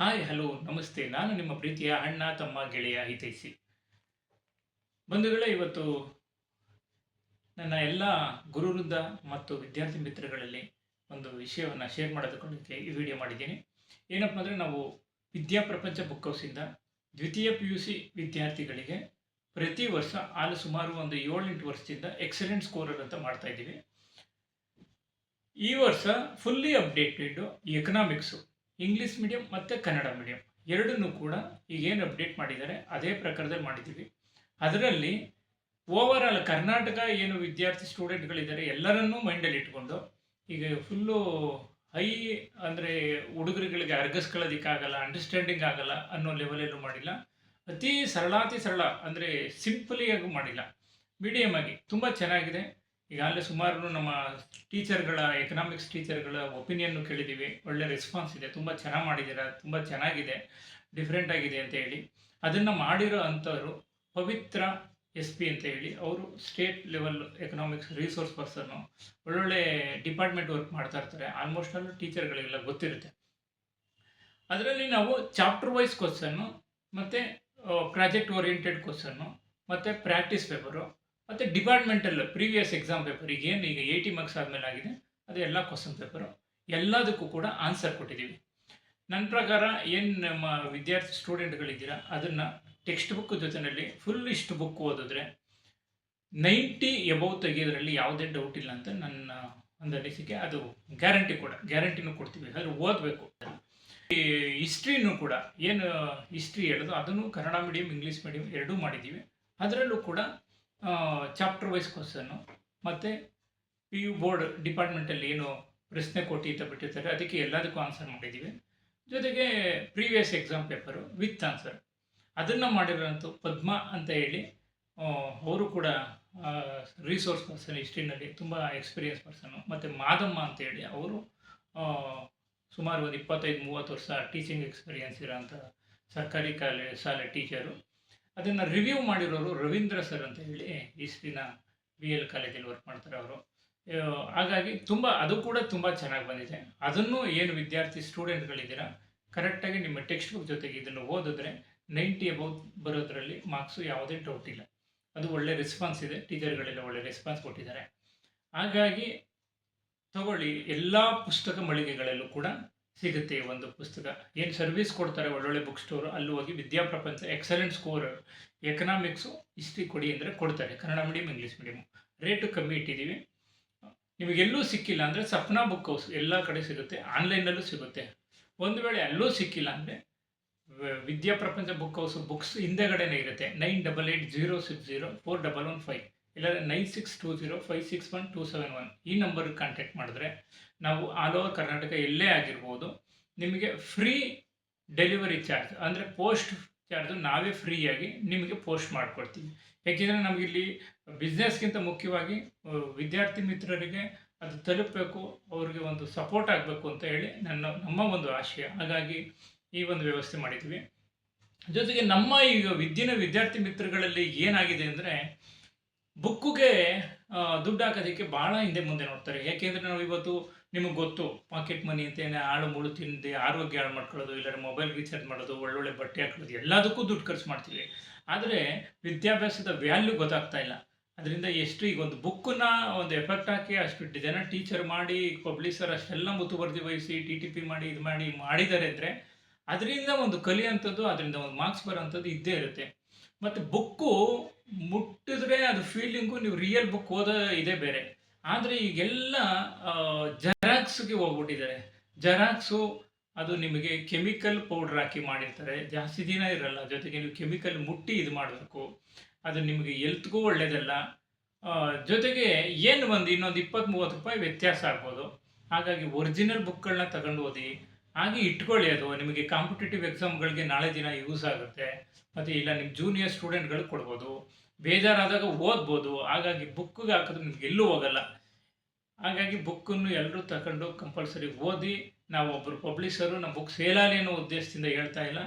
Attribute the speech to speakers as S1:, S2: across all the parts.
S1: Hi, hello, ನಮಸ್ತೆ. ನಾನು ನಿಮ್ಮ ಪ್ರೀತಿಯ ಅಣ್ಣ, ತಮ್ಮ ಗೆಳೆಯ ಹಿತೈಸಿ ಬಂಧುಗಳೇ, ಇವತ್ತು ನನ್ನ ಎಲ್ಲ ಗುರುವೃಂದ ಮತ್ತು ವಿದ್ಯಾರ್ಥಿ ಮಿತ್ರಗಳಲ್ಲಿ ಒಂದು ವಿಷಯವನ್ನು ಶೇರ್ ಮಾಡೋದಕ್ಕೆ ಈ ವಿಡಿಯೋ ಮಾಡಿದ್ದೀನಿ. ಏನಪ್ಪ ಅಂದರೆ, ನಾವು ವಿದ್ಯಾಪ್ರಪಂಚ ಬುಕ್ ಹೌಸಿಂದ ದ್ವಿತೀಯ ಪಿ ಯು ಸಿ ವಿದ್ಯಾರ್ಥಿಗಳಿಗೆ ಪ್ರತಿ ವರ್ಷ ಆಲು ಸುಮಾರು ಒಂದು ಏಳೆಂಟು ವರ್ಷದಿಂದ ಎಕ್ಸಲೆಂಟ್ ಸ್ಕೋರರ್ ಅಂತ ಮಾಡ್ತಾ ಇದ್ದೀವಿ. ಈ ವರ್ಷ fully updated economics English medium ಮತ್ತು ಕನ್ನಡ ಮೀಡಿಯಂ ಎರಡನ್ನೂ ಕೂಡ ಈಗೇನು ಅಪ್ಡೇಟ್ ಮಾಡಿದ್ದಾರೆ, ಅದೇ ಪ್ರಕಾರದಲ್ಲಿ ಮಾಡಿದ್ದೀವಿ. ಅದರಲ್ಲಿ ಓವರ್ ಕರ್ನಾಟಕ ಏನು ವಿದ್ಯಾರ್ಥಿ ಸ್ಟೂಡೆಂಟ್ಗಳಿದ್ದಾರೆ ಎಲ್ಲರನ್ನೂ ಮೈಂಡಲ್ಲಿ ಇಟ್ಕೊಂಡು, ಈಗ ಫುಲ್ಲು ಹೈ ಅಂದರೆ ಹುಡುಗರುಗಳಿಗೆ ಅರ್ಗಿಸ್ಕೊಳ್ಳೋದಕ್ಕಾಗಲ್ಲ ಅಂಡರ್ಸ್ಟ್ಯಾಂಡಿಂಗ್ ಆಗಲ್ಲ ಅನ್ನೋ ಲೆವೆಲಲ್ಲೂ ಮಾಡಿಲ್ಲ. ಅತಿ ಸರಳಾತಿ ಸರಳ ಅಂದರೆ ಸಿಂಪಲಿಯಾಗೂ ಮಾಡಿಲ್ಲ. ಮೀಡಿಯಮ್ ಆಗಿ, ತುಂಬ ಚೆನ್ನಾಗಿದೆ. ಈಗಾಗಲೇ ಸುಮಾರು ನಮ್ಮ ಟೀಚರ್ಗಳ ಎಕನಾಮಿಕ್ಸ್ ಟೀಚರ್ಗಳ ಒಪಿನಿಯನ್ನು ಕೇಳಿದ್ದೀವಿ ಒಳ್ಳೆ ರೆಸ್ಪಾನ್ಸ್ ಇದೆ. ತುಂಬ ಚೆನ್ನಾಗಿ ಮಾಡಿದ್ದೀರಾ? ತುಂಬ ಚೆನ್ನಾಗಿದೆ. ಡಿಫ್ರೆಂಟ್ ಆಗಿದೆ ಅಂತ ಹೇಳಿ. ಅದನ್ನು ಮಾಡಿರೋ ಅಂಥವ್ರು ಪವಿತ್ರ ಎಸ್ ಪಿ ಅಂತ ಹೇಳಿ. ಅವರು state level economics resource person ಒಳ್ಳೊಳ್ಳೆ ಡಿಪಾರ್ಟ್ಮೆಂಟ್ ವರ್ಕ್ ಮಾಡ್ತಾ ಇರ್ತಾರೆ. ಆಲ್ಮೋಸ್ಟ್ ಆಲ್ ಟೀಚರ್ಗಳಿಗೆಲ್ಲ ಗೊತ್ತಿರುತ್ತೆ. ಅದರಲ್ಲಿ ನಾವು ಚಾಪ್ಟರ್ ವೈಸ್ ಕ್ವಶನ್ನು ಮತ್ತು ಪ್ರಾಜೆಕ್ಟ್ ಓರಿಯೆಂಟೆಡ್ ಕ್ವಶನ್ನು ಮತ್ತು ಪ್ರಾಕ್ಟೀಸ್ ಪೇಪರು ಮತ್ತು ಡಿಪಾರ್ಟ್ಮೆಂಟಲ್ ಪ್ರೀವಿಯಸ್ ಎಕ್ಸಾಮ್ ಪೇಪರ್ ಈಗ ಏನು ಈಗ ಏಯ್ಟಿ ಮಾರ್ಕ್ಸ್ ಆದಮೇಲೆ ಆಗಿದೆ ಅದು ಎಲ್ಲ ಕ್ವಶನ್ ಪೇಪರು ಎಲ್ಲದಕ್ಕೂ ಕೂಡ ಆನ್ಸರ್ ಕೊಟ್ಟಿದ್ದೀವಿ. ನನ್ನ ಪ್ರಕಾರ ಏನು ನಮ್ಮ ವಿದ್ಯಾರ್ಥಿ ಸ್ಟೂಡೆಂಟ್ಗಳಿದ್ದೀರಾ ಅದನ್ನು ಟೆಕ್ಸ್ಟ್ ಬುಕ್ ಜೊತೆಯಲ್ಲಿ ಫುಲ್ ಇಷ್ಟು ಬುಕ್ ಓದಿದ್ರೆ ನೈಂಟಿ ಎಬೌ ತೆಗೆಯೋದ್ರಲ್ಲಿ ಯಾವುದೇ ಡೌಟ್ ಇಲ್ಲ ಅಂತ ನನ್ನ ಒಂದು ಅನಿಸಿಕೆ ಅದು ಗ್ಯಾರಂಟಿ ಕೂಡ ಗ್ಯಾರಂಟಿನೂ ಕೊಡ್ತೀವಿ. ಅದು ಓದಬೇಕು. ಈ ಹಿಸ್ಟ್ರಿನೂ ಕೂಡ, ಏನು ಹಿಸ್ಟ್ರಿ ಹೇಳೋದು ಅದನ್ನು ಕನ್ನಡ ಮೀಡಿಯಂ ಇಂಗ್ಲೀಷ್ ಮೀಡಿಯಂ ಎರಡೂ ಮಾಡಿದ್ದೀವಿ. ಅದರಲ್ಲೂ ಕೂಡ ಚಾಪ್ಟರ್ ವೈಸ್ ಕ್ವಶನ್ನು ಮತ್ತು ಪಿ ಯು ಬೋರ್ಡ್ ಡಿಪಾರ್ಟ್ಮೆಂಟಲ್ಲಿ ಏನು ಪ್ರಶ್ನೆ ಕೋಟಿ ಅಂತ ಬಿಟ್ಟಿರ್ತಾರೆ, ಅದಕ್ಕೆ ಎಲ್ಲದಕ್ಕೂ ಆನ್ಸರ್ ಮಾಡಿದ್ದೀವಿ ಜೊತೆಗೆ previous exam paper with answer ಅದನ್ನು ಮಾಡಿರೋಂಥ ಪದ್ಮ ಅಂತ ಹೇಳಿ ಅವರು ಕೂಡ ರಿಸೋರ್ಸ್ ಪರ್ಸನ್ ಹಿಸ್ಟ್ರಿನಲ್ಲಿ ತುಂಬ ಎಕ್ಸ್ಪೀರಿಯನ್ಸ್ ಪರ್ಸನ್ನು ಮತ್ತು ಮಾದಮ್ಮ ಅಂತೇಳಿ ಅವರು ಸುಮಾರು ಒಂದು ಇಪ್ಪತ್ತೈದು ಮೂವತ್ತು ವರ್ಷ ಟೀಚಿಂಗ್ ಎಕ್ಸ್ಪೀರಿಯನ್ಸ್ ಇರೋಂಥ ಸರ್ಕಾರಿ ಕಾಲೇ, ಶಾಲೆ ಟೀಚರು ಅದನ್ನು ರಿವ್ಯೂ ಮಾಡಿರೋರು ರವೀಂದ್ರ ಸರ್ ಅಂತ ಹೇಳಿ ಹಿಸ್ಟ್ರಿನ ಬಿ ಎಲ್ ಕಾಲೇಜಲ್ಲಿ ವರ್ಕ್ ಮಾಡ್ತಾರೆ ಅವರು. ಹಾಗಾಗಿ ತುಂಬ, ಅದು ಕೂಡ ತುಂಬ ಚೆನ್ನಾಗಿ ಬಂದಿದೆ. ಅದನ್ನು ಏನು ವಿದ್ಯಾರ್ಥಿ ಸ್ಟೂಡೆಂಟ್ಗಳಿದ್ದೀರಾ ಕರೆಕ್ಟಾಗಿ ನಿಮ್ಮ ಟೆಕ್ಸ್ಟ್ ಬುಕ್ ಜೊತೆಗೆ ಇದನ್ನು ಓದಿದ್ರೆ ನೈಂಟಿ ಅಬೌವ್ ಬರೋದ್ರಲ್ಲಿ ಮಾರ್ಕ್ಸು ಯಾವುದೇ ಡೌಟ್ ಇಲ್ಲ. ಅದು ಒಳ್ಳೆ ರೆಸ್ಪಾನ್ಸ್ ಇದೆ. ಟೀಚರ್ಗಳೆಲ್ಲ ಒಳ್ಳೆ ರೆಸ್ಪಾನ್ಸ್ ಕೊಟ್ಟಿದ್ದಾರೆ. ಹಾಗಾಗಿ ತಗೊಳ್ಳಿ, ಎಲ್ಲ ಪುಸ್ತಕ ಮಳಿಗೆಗಳಲ್ಲೂ ಕೂಡ ಸಿಗುತ್ತೆ ಒಂದು ಪುಸ್ತಕ. ಏನು ಸರ್ವಿಸ್ ಕೊಡ್ತಾರೆ ಒಳ್ಳೊಳ್ಳೆ ಬುಕ್ ಸ್ಟೋರು ಅಲ್ಲಿ ಹೋಗಿ Vidyaprapancha excellent score economics history ಕೊಡಿ ಅಂದರೆ ಕೊಡ್ತಾರೆ. Kannada medium English medium rate ಕಮ್ಮಿ ಇಟ್ಟಿದ್ದೀವಿ ನಿಮಗೆಲ್ಲೂ ಸಿಕ್ಕಿಲ್ಲ ಅಂದರೆ ಸಪ್ನಾ ಬುಕ್ ಹೌಸ್ ಎಲ್ಲ ಕಡೆ ಸಿಗುತ್ತೆ ಆನ್ಲೈನಲ್ಲೂ ಸಿಗುತ್ತೆ. ಒಂದು ವೇಳೆ ಅಲ್ಲೂ ಸಿಕ್ಕಿಲ್ಲ ಅಂದರೆ ವಿದ್ಯಾಪ್ರಪಂಚ ಬುಕ್ ಹೌಸ್ ಬುಕ್ಸ್ ಹಿಂದೆಗಡೆನೇ ಇರುತ್ತೆ. Nine double eight zero six zero four double one five ಇಲ್ಲಾಂದರೆ nine six two zero five six one two seven one ಈ ನಂಬರ್ಗೆ ಕಾಂಟ್ಯಾಕ್ಟ್ ಮಾಡಿದ್ರೆ ನಾವು ಆಲ್ ಓವರ್ ಕರ್ನಾಟಕ ಎಲ್ಲೇ ಆಗಿರ್ಬೋದು, ನಿಮಗೆ ಫ್ರೀ ಡೆಲಿವರಿ ಚಾರ್ಜ್ ಅಂದರೆ ಪೋಸ್ಟ್ ಚಾರ್ಜು ನಾವೇ ಫ್ರೀಯಾಗಿ ನಿಮಗೆ ಪೋಸ್ಟ್ ಮಾಡಿಕೊಡ್ತೀವಿ. ಯಾಕೆಂದರೆ ನಮಗಿಲ್ಲಿ ಬಿಸ್ನೆಸ್ಗಿಂತ ಮುಖ್ಯವಾಗಿ ವಿದ್ಯಾರ್ಥಿ ಮಿತ್ರರಿಗೆ ಅದು ತಲುಪಬೇಕು, ಅವರಿಗೆ ಒಂದು ಸಪೋರ್ಟ್ ಆಗಬೇಕು ಅಂತ ಹೇಳಿ ನನ್ನ, ನಮ್ಮ ಒಂದು ಆಶಯ. ಹಾಗಾಗಿ ಈ ಒಂದು ವ್ಯವಸ್ಥೆ ಮಾಡಿದ್ವಿ. ಜೊತೆಗೆ ನಮ್ಮ ಈಗ ವಿದ್ಯಿನ ವಿದ್ಯಾರ್ಥಿ ಮಿತ್ರಗಳಲ್ಲಿ ಏನಾಗಿದೆ ಅಂದರೆ ಬುಕ್ಕುಗೆ ದುಡ್ಡು ಹಾಕೋದಕ್ಕೆ ಭಾಳ ಹಿಂದೆ ಮುಂದೆ ನೋಡ್ತಾರೆ. ಯಾಕೆಂದರೆ ನಾವು ಇವತ್ತು ನಿಮಗೆ ಗೊತ್ತು ಪಾಕೆಟ್ ಮನಿ ಅಂತ ಏನೇ ಆಳು ಮುಳು ತಿಂದು, ಆರೋಗ್ಯ ಹಾಳು ಮಾಡ್ಕೊಳ್ಳೋದು, ಇಲ್ಲಾಂದ್ರೆ ಮೊಬೈಲ್ ರೀಚಾರ್ಜ್ ಮಾಡೋದು, ಒಳ್ಳೊಳ್ಳೆ ಬಟ್ಟೆ ಹಾಕೊಳ್ಳೋದು, ಎಲ್ಲದಕ್ಕೂ ದುಡ್ಡು ಖರ್ಚು ಮಾಡ್ತೀವಿ. ಆದರೆ ವಿದ್ಯಾಭ್ಯಾಸದ ವ್ಯಾಲ್ಯೂ ಗೊತ್ತಾಗ್ತಾ ಇಲ್ಲ. ಅದರಿಂದ ಎಷ್ಟು ಈಗ ಒಂದು ಬುಕ್ಕನ್ನ ಒಂದು ಎಫೆಕ್ಟ್ ಹಾಕಿ ಅಷ್ಟು ಜನ ಟೀಚರ್ ಮಾಡಿ ಪಬ್ಲಿಷರ್ ಅಷ್ಟೆಲ್ಲ ಮುತುವರ್ಜಿ ವಹಿಸಿ ಟಿ ಟಿ ಪಿ ಮಾಡಿ, ಇದು ಮಾಡಿ, ಮಾಡಿದ್ದಾರೆ ಅಂದರೆ ಅದರಿಂದ ಒಂದು ಕಲಿಯೋಂಥದ್ದು, ಅದರಿಂದ ಒಂದು ಮಾರ್ಕ್ಸ್ ಬರೋಂಥದ್ದು ಇದ್ದೇ ಇರುತ್ತೆ. ಮತ್ತು ಬುಕ್ಕು ಮುಟ್ಟಿದ್ರೆ ಅದು ಫೀಲಿಂಗು ನೀವು ರಿಯಲ್ ಬುಕ್ ಓದೋ ಇದೇ ಬೇರೆ. ಆದರೆ ಈಗೆಲ್ಲ ಜೆರಾಕ್ಸ್ಗೆ ಹೋಗ್ಬಿಟ್ಟಿದ್ದಾರೆ. ಜೆರಾಕ್ಸು ಅದು ನಿಮಗೆ ಕೆಮಿಕಲ್ ಪೌಡ್ರ್ ಹಾಕಿ ಮಾಡಿರ್ತಾರೆ. ಜಾಸ್ತಿ ದಿನ ಇರಲ್ಲ. ಜೊತೆಗೆ ನೀವು ಕೆಮಿಕಲ್ ಮುಟ್ಟಿ ಇದು ಮಾಡಬೇಕು. ಅದು ನಿಮಗೆ ಎಲ್ತ್ಗೂ ಒಳ್ಳೆಯದಲ್ಲ ಜೊತೆಗೆ ಏನು ಒಂದು ಇನ್ನೊಂದು ಇಪ್ಪತ್ತು ಮೂವತ್ತು ರೂಪಾಯಿ ವ್ಯತ್ಯಾಸ ಆಗ್ಬೋದು. ಹಾಗಾಗಿ ಒರಿಜಿನಲ್ ಬುಕ್ಗಳನ್ನ ತಗೊಂಡು ಓದಿ, ಹಾಗೆ ಇಟ್ಕೊಳ್ಳಿ ಅದು. ನಿಮಗೆ ಕಾಂಪಿಟೇಟಿವ್ ಎಕ್ಸಾಮ್ಗಳಿಗೆ ನಾಳೆ ದಿನ ಯೂಸ್ ಆಗುತ್ತೆ. ಮತ್ತು ಇಲ್ಲ ನಿಮ್ಮ ಜೂನಿಯರ್ ಸ್ಟೂಡೆಂಟ್ಗಳಿಗೆ ಕೊಡ್ಬೋದು. ಬೇಜಾರಾದಾಗ ಓದ್ಬೋದು. ಹಾಗಾಗಿ ಬುಕ್ಕಿಗೆ ಹಾಕಿದ್ರೆ ನಿಮ್ಗೆ ಎಲ್ಲೂ ಹೋಗಲ್ಲ. ಹಾಗಾಗಿ ಬುಕ್ಕನ್ನು ಎಲ್ಲರೂ ತಗೊಂಡು ಕಂಪಲ್ಸರಿ ಓದಿ, ನಾವು ಒಬ್ಬರು ಪಬ್ಲಿಷರು ನಮ್ಮ ಬುಕ್ ಸೇಲಾಲಿ ಅನ್ನೋ ಉದ್ದೇಶದಿಂದ ಹೇಳ್ತಾ ಇಲ್ಲ.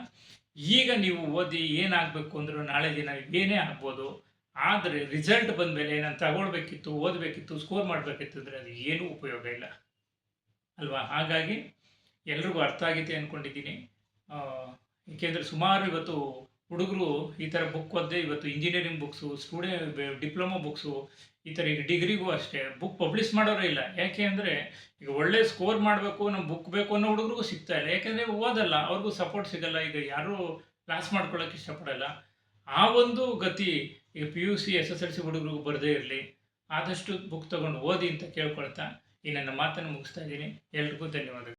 S1: ಈಗ ನೀವು ಓದಿ ಏನಾಗಬೇಕು ಅಂದರೂ ನಾಳೆ ದಿನ ಏನೇ ಆಗ್ಬೋದು, ಆದರೆ ರಿಸಲ್ಟ್ ಬಂದ ಮೇಲೆ ನಾನು ತಗೊಳ್ಬೇಕಿತ್ತು, ಓದಬೇಕಿತ್ತು ಸ್ಕೋರ್ ಮಾಡಬೇಕಿತ್ತು ಅಂದರೆ ಅದು ಏನೂ ಉಪಯೋಗ ಇಲ್ಲ. ಅಲ್ವಾ? ಹಾಗಾಗಿ ಎಲ್ರಿಗೂ ಅರ್ಥ ಆಗಿದೆ ಅಂದ್ಕೊಂಡಿದ್ದೀನಿ ಏಕೆಂದರೆ ಸುಮಾರು ಇವತ್ತು ಹುಡುಗರು ಈ ಥರ ಬುಕ್ ಓದದೆ, ಇವತ್ತು engineering books student diploma books ಈ ಥರ ಈಗ ಡಿಗ್ರಿಗೂ ಅಷ್ಟೇ. ಬುಕ್ ಪಬ್ಲಿಷ್ ಮಾಡೋರೇ ಇಲ್ಲ. ಯಾಕೆ ಅಂದರೆ ಈಗ ಒಳ್ಳೆ ಸ್ಕೋರ್ ಮಾಡಬೇಕು ನಮ್ಮ ಬುಕ್ ಬೇಕು ಅನ್ನೋ ಹುಡುಗರಿಗೂ ಸಿಗ್ತಾ ಇಲ್ಲ. ಯಾಕೆಂದರೆ ಓದಲ್ಲ. ಅವ್ರಿಗೂ ಸಪೋರ್ಟ್ ಸಿಗಲ್ಲ. ಈಗ ಯಾರೂ ಕ್ಲಾಸ್ ಮಾಡ್ಕೊಳ್ಳೋಕೆ ಇಷ್ಟಪಡಲ್ಲ. ಆ ಒಂದು ಗತಿ ಈಗ P U C S S L C ಹುಡುಗರಿಗೂ ಬರದೇ ಇರಲಿ. ಆದಷ್ಟು ಬುಕ್ ತಗೊಂಡು ಓದಿ ಅಂತ ಕೇಳ್ಕೊಳ್ತಾ ಈ ನನ್ನ ಮಾತನ್ನು ಮುಗಿಸ್ತಾ ಇದ್ದೀನಿ. ಎಲ್ರಿಗೂ ಧನ್ಯವಾದಗಳು.